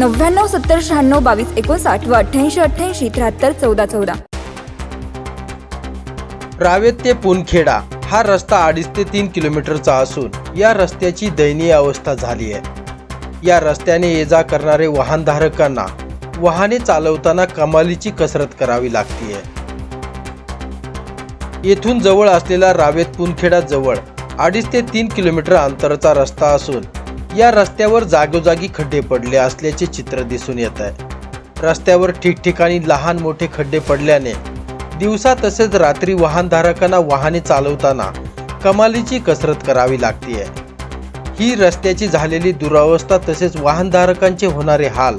नव्याण्णव सत्तर शहाण्णव बावीस एकोणसाठ व अठ्ठ्याऐंशी अठ्ठ्याऐंशी त्र्याहत्तर चौदा चौदा. रावेत ते पुनखेडा हा रस्ता अडीच ते तीन किलोमीटरचा असून या रस्त्याची दयनीय अवस्था झाली आहे. या रस्त्याने ये जा करणारे वाहनधारकांना वाहने चालवताना कमालीची कसरत करावी लागतीये. येथून जवळ असलेला रावेत पुनखेडा जवळ अडीच ते तीन किलोमीटर अंतराचा रस्ता असून या रस्त्यावर जागोजागी खड्डे पडले असल्याचे चित्र दिसून येत आहे. रस्त्यावर ठिकठिकाणी लहान मोठे खड्डे पडल्याने दिवसा तसेच रात्री वाहनधारकांना वाहने चालवताना कमालीची कसरत करावी लागतीये ही रस्त्याची झालेली दुरावस्था तसेच वाहनधारकांचे होणारे हाल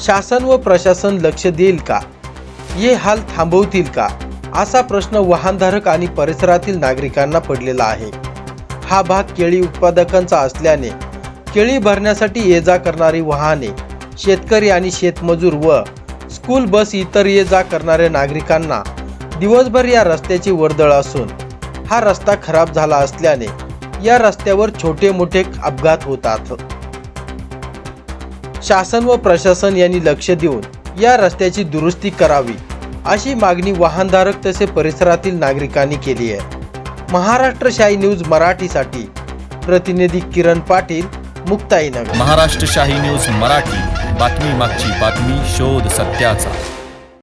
शासन व प्रशासन लक्ष देईल का? ये हाल थांबवतील का? असा प्रश्न वाहनधारक आणि परिसरातील नागरिकांना पडलेला आहे. हा भाग केळी उत्पादकांचा असल्याने केळी भरण्यासाठी ये जा करणारी वाहने शेतकरी आणि शेतमजूर व स्कूल बस इतर ये जा करणाऱ्या नागरिकांना दिवसभर या रस्त्याची वर्दळ असून हा रस्ता खराब झाला असल्याने या रस्त्यावर छोटे मोठे अपघात होतात. शासन व प्रशासन यांनी लक्ष देऊन या रस्त्याची दुरुस्ती करावी अशी मागणी वाहनधारक तसे परिसरातील नागरिकांनी केली आहे. महाराष्ट्र शाही न्यूज मराठीसाठी प्रतिनिधी किरण पाटील मुक्ताईनगर. महाराष्ट्र शाही न्यूज मराठी. बातमी मागची बातमी शोध सत्याचा.